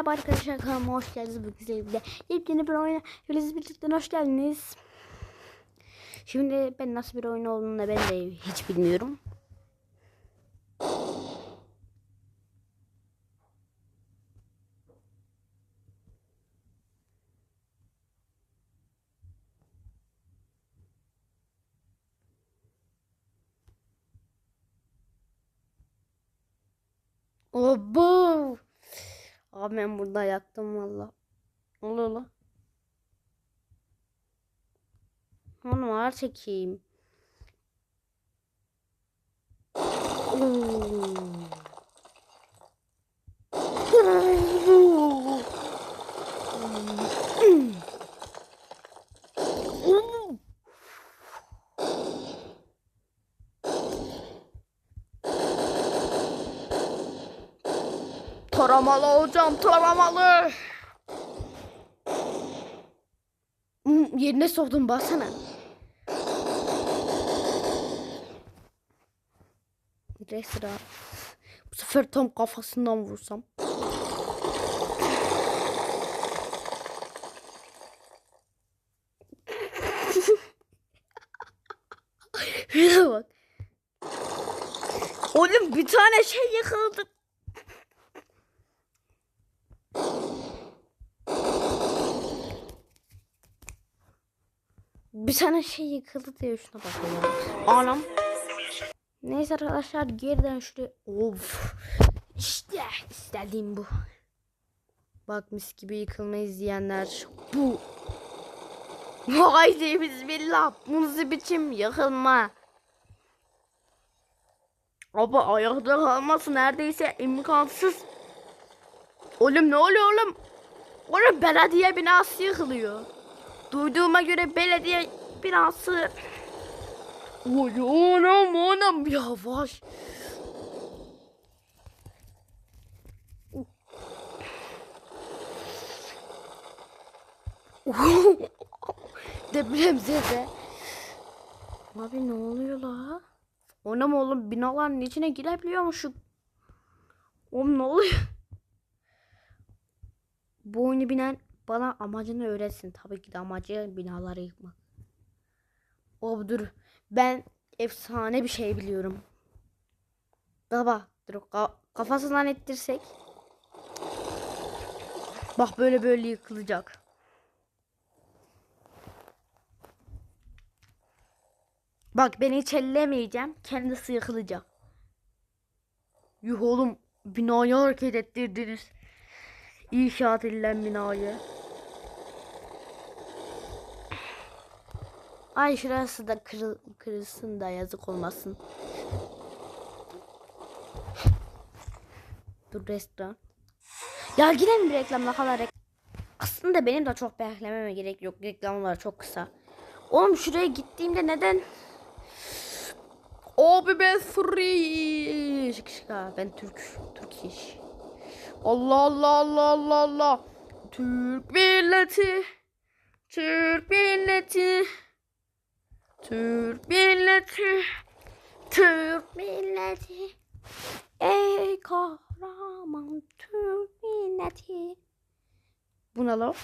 Merhaba arkadaşlar kanalıma hoş geldiniz. Bugün sizlerle yepyeni bir oyuna hepiniz birlikte hoş geldiniz. Şimdi ben nasıl bir oyun olduğunu da ben de hiç bilmiyorum. Obo! Abi ben burada yattım valla. Oluyor lan? Onu ağır çekeyim. Oo. Taramalı hocam taramalı. Yerine sordum baksana. Resra. Bu sefer tam kafasından vursam. Şuna bak. Oğlum bir tane şey yıkıldı. Bir tane şey yıkıldı diyor şuna bakıyorum. Anam. Neyse arkadaşlar geriden şuraya. Of. İşte istediğim bu. Bak mis gibi yıkılma izleyenler. Bu. Haydi bismillah. Nasıl biçim yıkılma. Ama ayakta kalması neredeyse imkansız. Oğlum ne oluyor oğlum? Oğlum belediye binası yıkılıyor. Duyduğuma göre belediye binası... Oy anam anam yavaş. Deprem sesi. Abi ne oluyor la? Anam oğlum binaların içine girebiliyormuşum. Oğlum ne oluyor? Bu oyunu binen bana amacını öğretsin. Tabii ki de amacı binaları yıkmak. O dur. Ben efsane bir şey biliyorum. Baba dur ka- kafasından ettirsek. Bak böyle böyle yıkılacak. Bak beni hiç ellemeyeceğim. Kendisi yıkılacak. Yuh oğlum binayı hareket ettirdiniz. İnşaat edilen binayı. Ay şurası da kırıl, kırılsın da yazık olmasın. Dur restoran. Ya yine mi reklam ne kadar rek- Aslında benim de çok beklememe gerek yok. Reklamlar çok kısa. Oğlum şuraya gittiğimde neden? Abi ben free. Şıkışka ben Türk. Türk iş. Allah Allah Allah Allah Allah. Türk milleti. Türk milleti. Türk milleti. Türk milleti. Ey kahraman Türk milleti. Bu lan?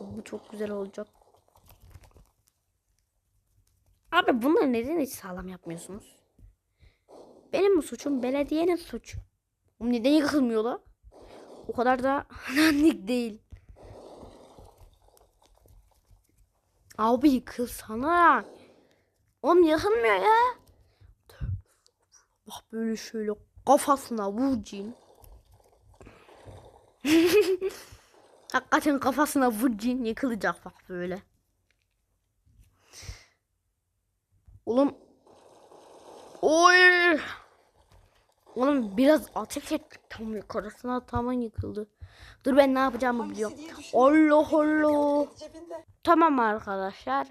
Bu çok güzel olacak. Abi bunları neden hiç sağlam yapmıyorsunuz? Benim mi suçum? Belediyenin suçu. Neden yıkılmıyor la? O kadar da nanlik değil. Abi yıkılsana. Oğlum yıkılmıyor ya. Bak böyle şöyle kafasına vuracaksın. Hakikaten kafasına vuracaksın yıkılacak bak böyle. Oğlum. Oy. Oğlum biraz ateş et. Tam yukarısına tamam yıkıldı. Dur ben ne yapacağımı biliyorum. Allah Allah. Tamam arkadaşlar.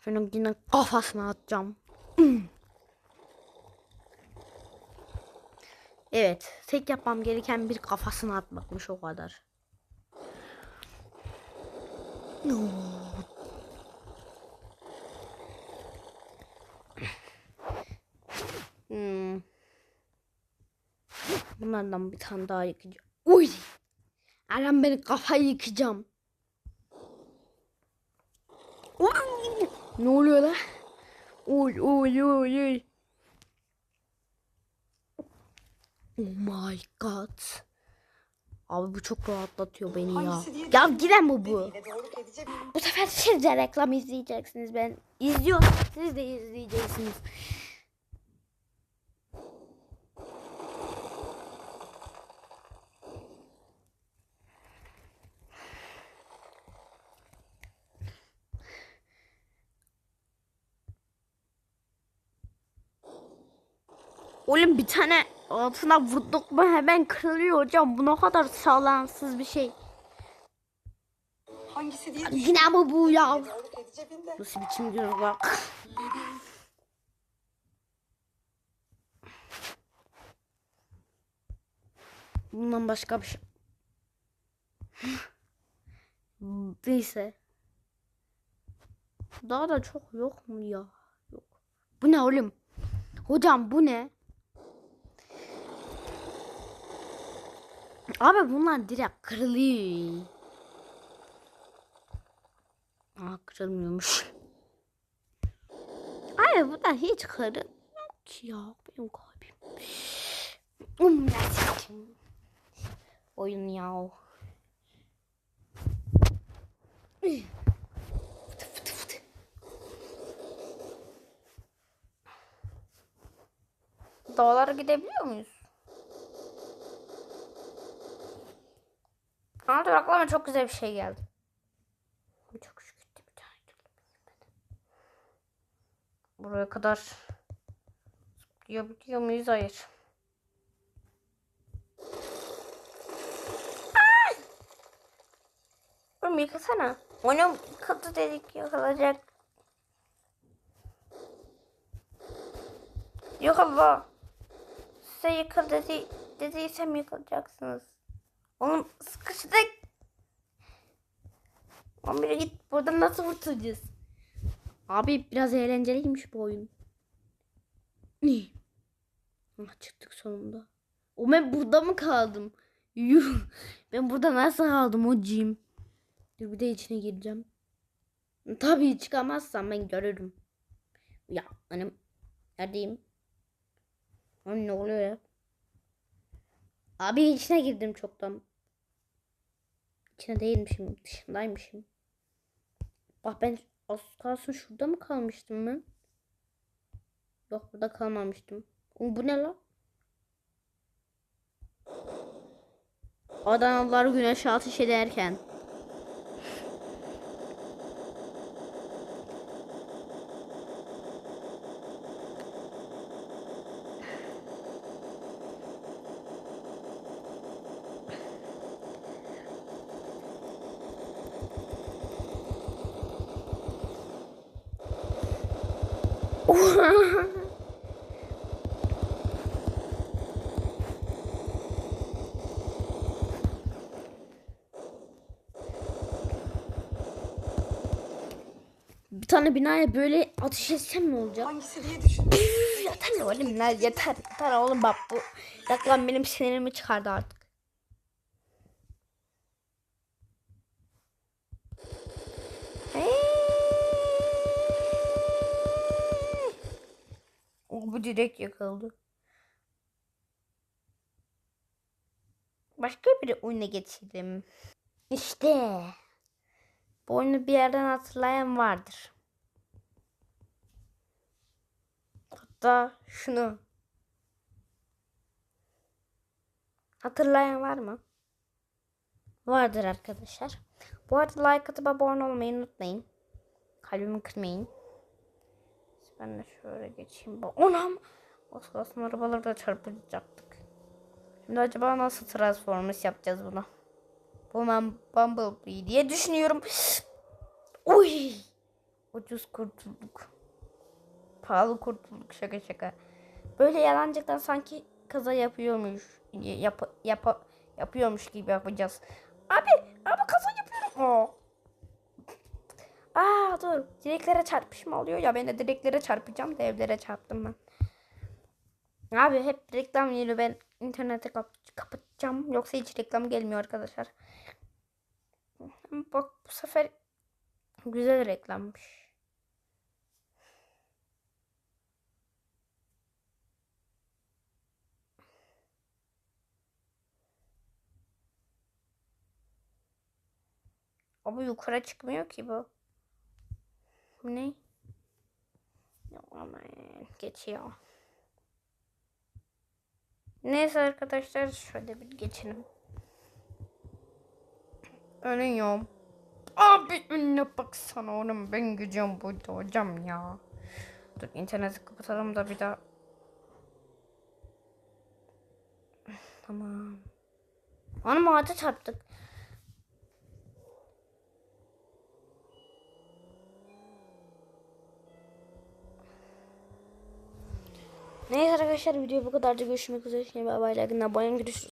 Şunun yine kafasına atacağım. evet. Tek yapmam gereken bir kafasına atmakmış o kadar. Hmm. Bunlardan bir tane daha yıkayacağım. Uy! Aram beni kafayı yıkayacağım. Uy! Ne oluyor lan? Uy uy uy uy. Oh my god. Abi bu çok rahatlatıyor beni ya. Hangisi Ya giden bu bu. Bu sefer siz de reklam izleyeceksiniz. Ben izliyorum. Siz de izleyeceksiniz. Oğlum bir tane altına vurduk mu hemen kırılıyor hocam. Bu ne kadar sağlamsız bir şey. hangisi diye Yine mi bu ya? Nasıl biçim diyor bak. Bundan başka bir şey. Neyse. Daha da çok yok mu ya? Yok. Bu ne oğlum? Hocam bu ne? Abi bunlar direkt kırılıyor. Aa kırılmıyormuş. Ay bu da hiç kırılmıyor ki ya. Benim kalbim. Um. Oyun ya. Fıtı. Dağlara gidebiliyor muyuz? Ama dur aklıma çok güzel bir şey geldi. Çok şükür bir tane. Buraya kadar zıplayabiliyor muyuz? Hayır. Oğlum yıkasana. Onu katı dedik yakalayacak. Yok abla. Size yıkıl dedi, dediysem yıkılacaksınız. Oğlum sıkıştık. Biri git buradan nasıl kurtulacağız? Abi biraz eğlenceliymiş bu oyun. Ah çıktık sonunda. O ben burada mı kaldım? Yuh. Ben burada nasıl kaldım hocam? Dur bir de içine gireceğim. Tabii çıkamazsam ben görürüm. Ya annem neredeyim? Lan ne oluyor ya? Abi içine girdim çoktan. İçine değilmişim, dışındaymışım. Bak ben az kalsın şurada mı kalmıştım ben? Yok burada kalmamıştım. Oğlum bu ne lan? Adanalılar güneş ateş ederken. Bir tane binaya böyle ateş etsem ne olacak? Hangisi diye düşün. Yeter oğlum lan yeter. Yeter oğlum bak bu reklam benim sinirimi çıkardı artık. Bu direkt yakıldı. Başka bir oyuna geçelim. İşte. Bu oyunu bir yerden hatırlayan vardır. Hatta şunu. Hatırlayan var mı? Vardır arkadaşlar. Bu arada like atıp abone olmayı unutmayın. Kalbimi kırmayın. Ben de şöyle geçeyim. Onam. Az kalsın arabaları da çarpacaktık. Şimdi acaba nasıl Transformers yapacağız bunu? Bu ben Bumblebee diye düşünüyorum. Uy. Ucuz kurtulduk. Pahalı kurtulduk şaka şaka. Böyle yalancıktan sanki kaza yapıyormuş. Yap, yap, yapıyormuş gibi yapacağız. Abi, abi kaza yapıyorum. Aa. Aa dur. Direklere çarpışma oluyor ya ben de direklere çarpacağım da evlere çarptım ben. Abi hep reklam yeri ben interneti kap- kapatacağım. Yoksa hiç reklam gelmiyor arkadaşlar. Bak bu sefer güzel reklammış. Ama yukarı çıkmıyor ki bu. Bu ne? Aman geçiyor. Neyse arkadaşlar şöyle bir geçelim. Ölüyorum. Abi önüne baksana oğlum ben gidiyorum burada hocam ya. Dur interneti kapatalım da bir daha. Tamam. Hanım ağaca çarptık. Neyse arkadaşlar video bu kadardı. Görüşmek üzere. Şimdi bay bay. Abone olun. Görüşürüz.